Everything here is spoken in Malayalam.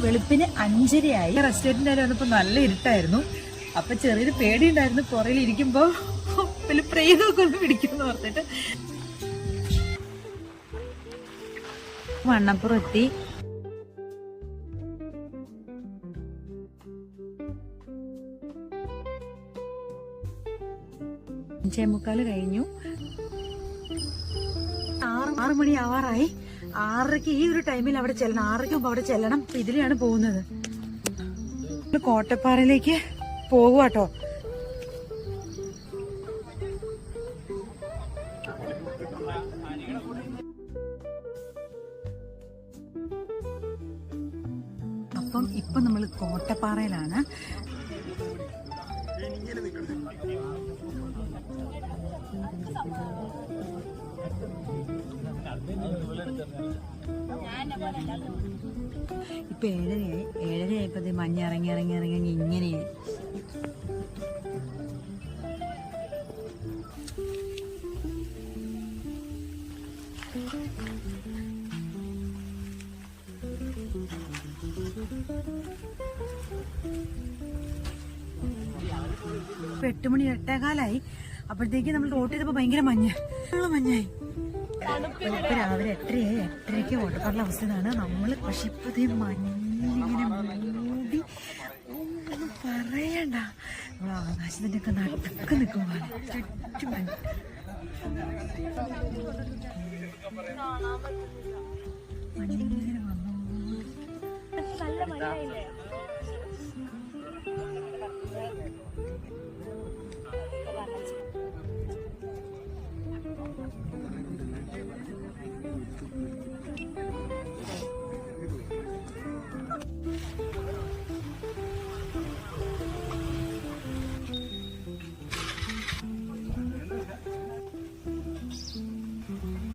വെളുപ്പിന് അഞ്ചരയായി. റെസ്റ്റോറന്റിന്റെ അവിടെ വന്നപ്പോൾ നല്ല ഇരുട്ടായിരുന്നു. അപ്പൊ ചെറിയൊരു പേടി ഉണ്ടായിരുന്നു പുറയിൽ ഇരിക്കുമ്പോ വലിയ പ്രേതമൊക്കെ ഒന്ന് പിടിക്കുമെന്ന് ഓർത്തിട്ട്. വണ്ണപ്പുറം എത്തി. അഞ്ചേ മുക്കാൽ കഴിഞ്ഞു. ആറ് ആറ് മണി ആവാറായി. ആറരയ്ക്ക് ഈ ഒരു ടൈമിൽ അവിടെ ചെല്ലണം. ആറരയ്ക്ക് മുമ്പ് അവിടെ ചെല്ലണം. ഇതിലെയാണ് പോകുന്നത്. കോട്ടപ്പാറയിലേക്ക് പോകുവാട്ടോ അപ്പം ഇപ്പൊ നമ്മൾ കോട്ടപ്പാറയിലാണ്. ഇപ്പൊ ഏഴരയായി. ഏഴരയായപ്പോ മഞ്ഞ ഇറങ്ങി ഇറങ്ങി ഇറങ്ങി ഇങ്ങനെയായി. എട്ടുമണി എട്ട് മണി എട്ടേകാലായി. അപ്പോഴത്തേക്ക് നമ്മൾ റോട്ട് ചെയ്തപ്പോ ഭയങ്കര മഞ്ഞ. മഞ്ഞായി. ഇപ്പൊ രാവിലെ എത്ര എട്ടരയ്ക്ക് ഓട്ടപ്പാടുള്ള അവസ്ഥ ഇതാണ് നമ്മൾ പക്ഷെ ഇപ്പൊ മഞ്ഞിങ്ങനെ മൂടി ഒന്നും പറയണ്ട. നമ്മൾ ആകാശത്തിന്റെ ഒക്കെ നടുക്ക് നിൽക്കുമ്പോൾ ചുറ്റും മഞ്ഞ്. മഞ്ഞിങ്ങനെ വന്നു.